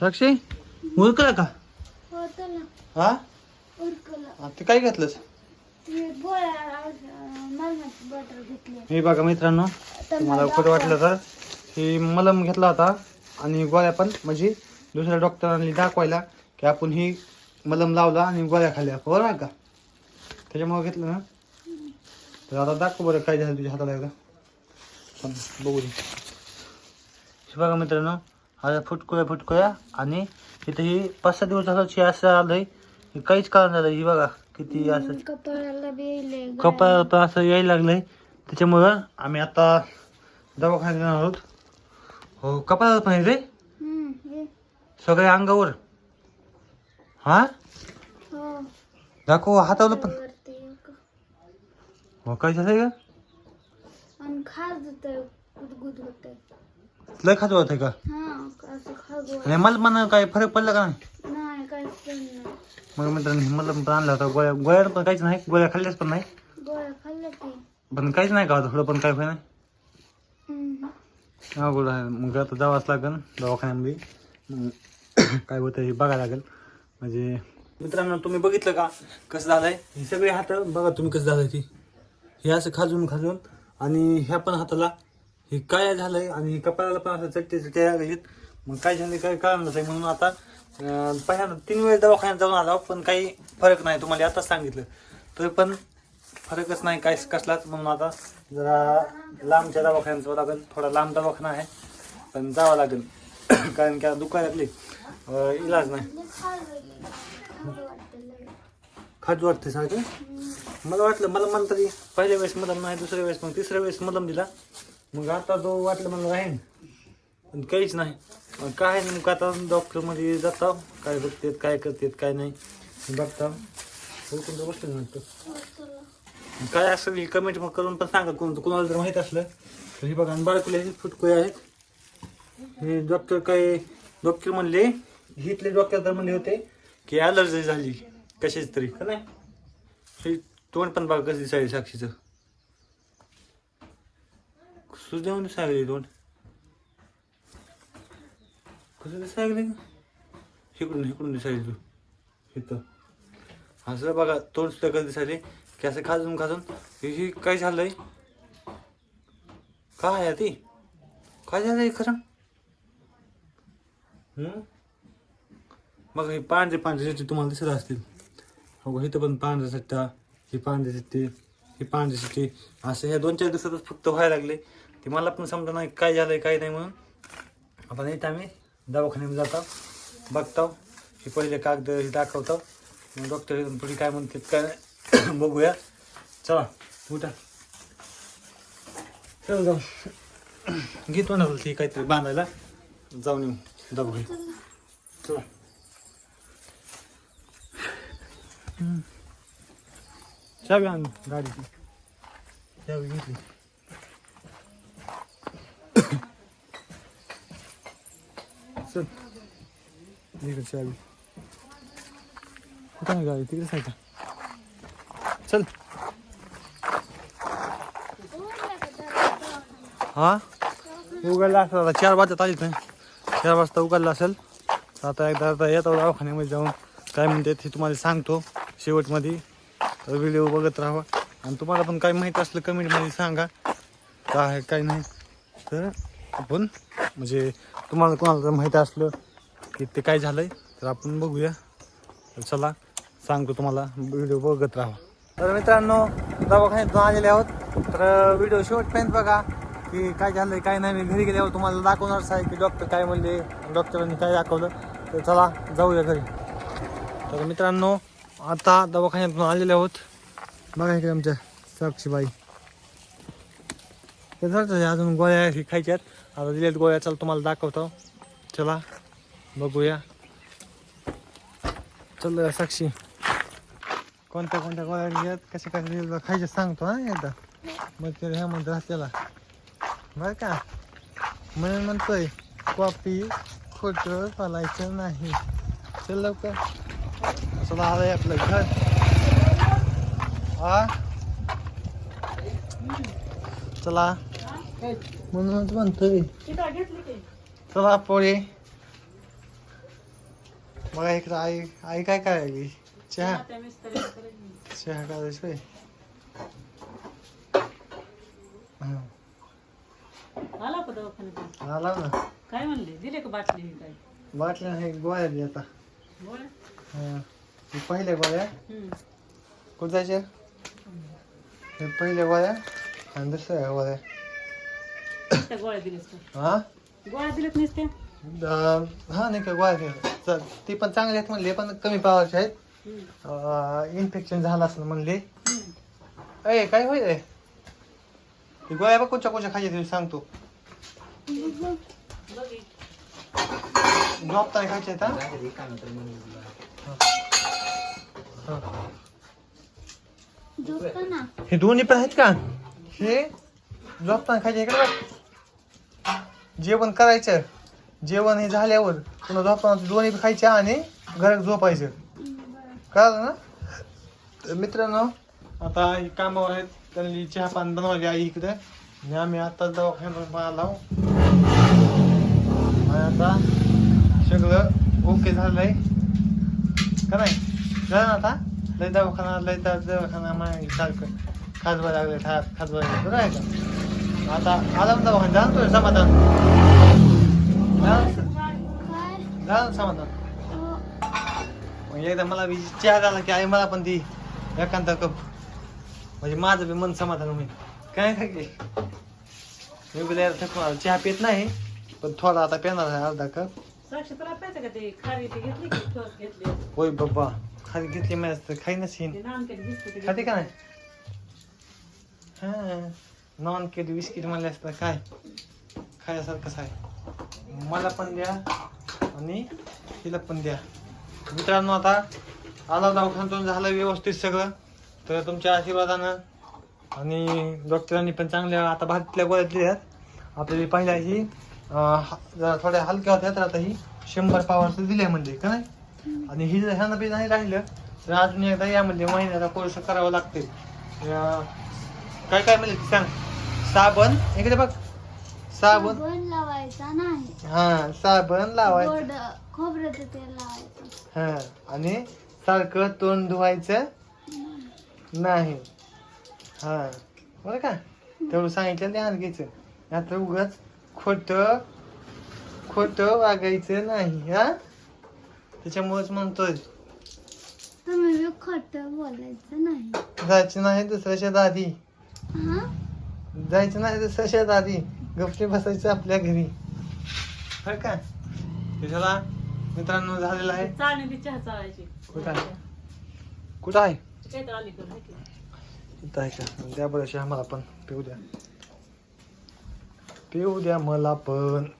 साक्षी उरकला का? हा? ते काय घेतलंस? हे बघा मित्रांनो तुम्हाला कुठं वाटलं तर ही मलम घेतला होता आणि गोळ्या पण म्हणजे दुसऱ्या डॉक्टरांनी दाखवायला की आपण ही मलम लावला आणि गोळ्या खाल्ल्या बरोबर का? त्याच्यामुळे घेतलं ना? तर आता दाखव बरं काय झालं तुझ्या हाताला एकदा. बघू दे. बघा मित्रांनो आता फुटकुळ्या फुटकुळ्या. आणि इथं ही पाच सहा दिवस झालं असं आलंय. काहीच कारण झालं ही बघा किती असं. कपाळाला पण असं यायला लागलंय. त्याच्यामुळं आम्ही आता दवाखान्यात जाणार आहोत. हो कपाळाला पण आहे रे? सगळ्या अंगावर. हा? हो. दाखव हातावलं पण. हो काय झालंय का? गुदगुद होतंय लय खात होत का? हा असं खाज आणि मला म्हणा काय फरक पडला का नाही? नाही काहीच पण नाही. मग मित्रांनो मला पण आणला होता. गोळ्या गोळ्या पण काहीच नाही. गोळ्या खाल्ल्याच पण नाही. गोळ्या खाल्ल्या की पण काहीच नाही का थोडं पण काय होय नाही हम्म. अवघड आहे. मग आता जावंच लागेल. दवाखान्यामध्ये मग काय होतं हे बघायला लागेल. म्हणजे मित्रांनो तुम्ही बघितलं का कसं झालंय? हे सगळे हात बघा तुम्ही कसं झालंय ती. हे असं खाजून खाजून आणि ह्या पण हाताला हे काय झालंय आणि कपाळाला पण असं चट्टे चट्टे लागलेत. मग काय झालं काय कळणार नाही. म्हणून आता पहिल्यांदा तीन वेळेस दवाखान्यात जाऊन आलो पण काही फरक नाही. तुम्हाला आताच सांगितलं. तरी पण फरकच नाही काय कसलाच. म्हणून आता जरा लांबच्या दवाखान्यात जावं लागेल. थोडा लांब दवाखाना आहे पण जावं लागेल. कारण की आता दुकानातले इलाज नाही. खाज वाटतं सारखं? मला वाटलं मला मला तरी पहिल्या वेळेस मलम नाही दुसऱ्या वेळेस मग तिसऱ्या वेळेस मलम दिला. मग आता जो वाटलं मला राहीन. पण काहीच नाही. मग काय नेमकं आता डॉक्टरमध्ये जाता. काय बघतेत काय करतेत काय नाही. बघता. कोणतं बसलं म्हणतो? काय असेल हे कमेंट मग करून पण सांगा कोण कोणाला जर माहीत असलं. तर हे बघा बाळकुले फुटकुळे आहेत. हे डॉक्टर काय डॉक्टर म्हणले हिथले डॉक्टर तर म्हणले होते की ॲलर्जी झाली. कशाची तरी. का नाही? हे तोंड पण बघा कसं दिसायला साक्षीचं. सुज देऊन दिसायला तोंड कसं दिसायला इकडून इकडून दिसायला तू इथं असं बघा तोंड सुद्धा कसं दिसायले की असं खाजून खाजून हे हे काय झालंय काय आहे ती काय झालंय खरं हम्म? बघा हे पांढरे पांढरे चट्टे तुम्हाला दिसत असतील हो इथं पण पांढरा चट्टा ही पांढरे चिट्टे ही पांढरे चिट्टे असं ह्या दोन चार दिवसातच फक्त व्हायला लागले ते मला पण समजा नाही काय झालंय काय नाही म्हणून. आता नाही आम्ही दवाखान्यामध्ये जातो बघतो हे पहिले कागद हे दाखवतो. मग डॉक्टर पुढे काय म्हणतात काय बघूया. चला उठा. चल जाऊ. घेतो ना ती काहीतरी बांधायला. जाऊन येऊ. दवाखान्यात चला. चावी आण गाडीची. चावी घेतली. चल. इकडे चावी. कुठं आहे गाडी? तिकडेच आहे का? चल. हा? उघडला असेल आता. चार वाजता आलीच नाही चार वाजता उघडला असेल. तर आता एकदा आता येतो दवाखान्यामध्ये जाऊन. काय म्हणते ते तुम्हाला सांगतो. शेवटमध्ये. तर व्हिडिओ बघत राहा. आणि तुम्हाला पण काय माहीत असलं कमेंटमध्ये सांगा. काय आहे काय नाही. तर आपण म्हणजे तुम्हाला कोणाला जर माहीत असलं की ते काय झालंय तर आपण बघूया. तर चला सांगतो तुम्हाला व्हिडिओ बघत राहा. तर मित्रांनो दवाखान्यातून आलेले आहोत. तर व्हिडिओ शेवटपर्यंत बघा की काय झालंय काय नाही. मी घरी गेल्यावर तुम्हाला दाखवणारच आहे की डॉक्टर काय म्हणले. डॉक्टरांनी काय दाखवलं. तर चला जाऊया घरी. तर मित्रांनो आता दवाखान्यातून आलेले आहोत. बघा इकडे आमच्या साक्षीबाई. ते झालं अजून गोळ्या हे खायच्यात. आता दिलेत गोळ्या चला तुम्हाला दाखवतो. चला बघूया. चल साक्षी. कोणत्या कोणत्या गोळ्या घ्यात कशा कशा दिल्या खायच्या सांगतो हा एकदा. मग ते ह्या म्हणतो त्याला बरं का? म्हणून म्हणतोय कॉपी खोटं चालायचं नाही. चल लवकर. चला आलंय आपलं घर. हा? चला. म्हणूनच म्हणतोय चला पोळे. बघा इकडं आई आई काय करायली? चहा. चहा करायची होय. हं. आला का दवाखान्यात? आला ना. काय म्हणले? दिले का बाटली ही काय? बाटल्या हे गोळ्या दे आता. गोळ्या? हं. हे पहिल्या गोळ्या. हम्म. कुठं जायच्या? हे पहिल्या गोळ्या आणि दुसऱ्या गोळ्या. नुसत्या गोळ्या दिल्यास का हा गोळ्या दिल्यात नुसत्या अं, हा नाही का गोळ्या घे. चल ती पण चांगली आहेत म्हणले पण कमी पावाचे आहेत. इन्फेक्शन झालं असं म्हणले. अय काय होईल रे ही गोळ्या बघ कोणच्या कोणच्या खायच्या तुला सांगतो बघ हे. झोपताना खायच्या आहेत हा? हा. झोपताना हे दोन्ही पण आहेत का हे झोपताना खायचे इकडे बघ जेवण करायचं. जेवण हे झाल्यावर पुन्हा झोपताना दोन्ही खायचे खायच्या आणि घरात झोपायचं. कळलं ना? तर मित्रांनो आता ही कामावर आहेत. त्यांनी चहा पान बनवायची आई इकडे. आणि आम्ही आता दवाखान्यात आलो. आणि आता सगळं ओके झालंय. का नाही? झालं ना आता. लय दवाखाना लय दवाखाना मागे सारखं. खाजवा लागलं खाजवा लागलं. बरं आहे का? आता तुझं समाधान झालं ना? काय झालं ना समाधान. हो मग एकदा मला चहा झाला की आई मला पण ती एकांत कप. म्हणजे माझं बी मन समाधान होईल. काय की मी बी लय थकून आलो. चहा पित नाही पण थोडा आता पिणार आहे अर्धा कप. साक्षी तुला पाहिजे का ते? खारी ते घेतली की ठोस घेतली? होय बाबा खाली घेतली माझ्या खाई नसेन ते नानकट बिस्किट खाते का नाही? हा. नॉन केली बिस्किट म्हणले असतं काय? खायसारखंच आहे. मला पण द्या आणि तिला पण द्या. मित्रांनो आता आला दवाखान्यातून झालं व्यवस्थित सगळं. तर तुमच्या आशीर्वादानं आणि डॉक्टरांनी पण चांगल्या आता भातल्या गोळ्या दिल्यात. आपल्याला पहिल्या ही जरा थोड्या हलक्या होत्या तर आता ही शंभर पावरचं दिल्या म्हणजे का नाही? आणि ही जर ह्यानं बी नाही राहिलं तर अजून एकदा या म्हणजे महिन्याचा कोर्स करावा लागते. काय काय म्हणजे सांग. साबण. इकडे बघ. साबण. साबण लावायचा नाही. हा साबण लावायचं. गोड खोबऱ्याचं तेल लावायचं. हा आणि सारखं तोंड धुवायचं नाही. हा बरं का? तेवढं सांगितलं ध्यान घ्यायचं. आता उगाच खोट खोट वागायचं नाही हा? त्याच्यामुळेच म्हणतोय. तुम्ही बी खोटं बोलायचं नाही. जायचं नाही दुसऱ्याच्या दादी हा? जायचं नाही दुसऱ्याच्या दादी गपचे बसायचं आपल्या घरी. बरं का? त्याच्याला मित्रांनो झालेला आहे. चहा कुठं आहे? कुठं आहे? तर की. इथं आहे का? द्या बरं मला पण. पिऊ द्या. पिऊ द्या मला पण.